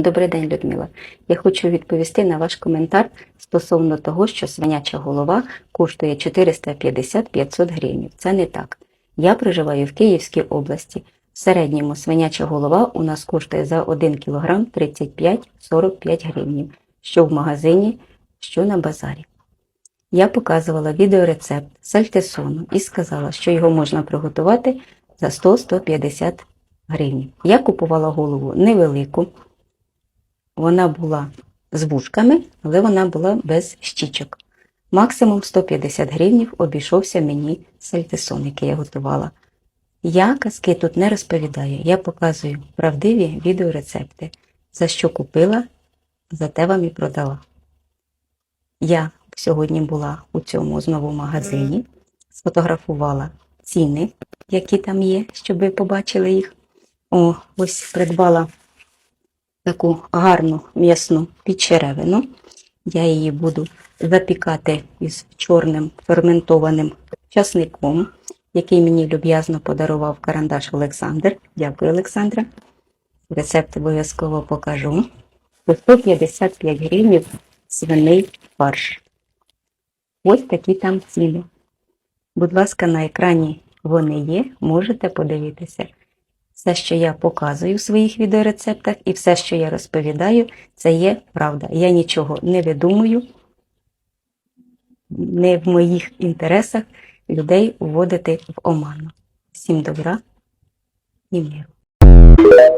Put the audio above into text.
Добрий день, Людмила. Я хочу відповісти на ваш коментар стосовно того, що свиняча голова коштує 450-500 гривень. Це не так. Я проживаю в Київській області. В середньому свиняча голова у нас коштує за 1 кг 35-45 гривень, що в магазині, що на базарі. Я показувала відеорецепт сальтисону і сказала, що його можна приготувати за 100-150 гривень. Я купувала голову невелику, вона була з вушками, але вона була без щічок. Максимум 150 гривень обійшовся мені сальтисон, який я готувала. Я казки тут не розповідаю, я показую правдиві відеорецепти. За що купила, за те вам і продала. Я сьогодні була у цьому знову магазині, сфотографувала ціни, які там є, щоб ви побачили їх. О, ось придбала таку гарну м'ясну підчеревину. Я її буду запікати із чорним ферментованим часником, який мені люб'язно подарував карандаш Олександр. Дякую, Олександра. Рецепт обов'язково покажу. По 155 гривень свиний фарш. Ось такі там ціни. Будь ласка, на екрані вони є, можете подивитися. Все, що я показую в своїх відеорецептах, і все, що я розповідаю, це є правда. Я нічого не видумую, не в моїх інтересах людей вводити в оману. Всім добра і миру.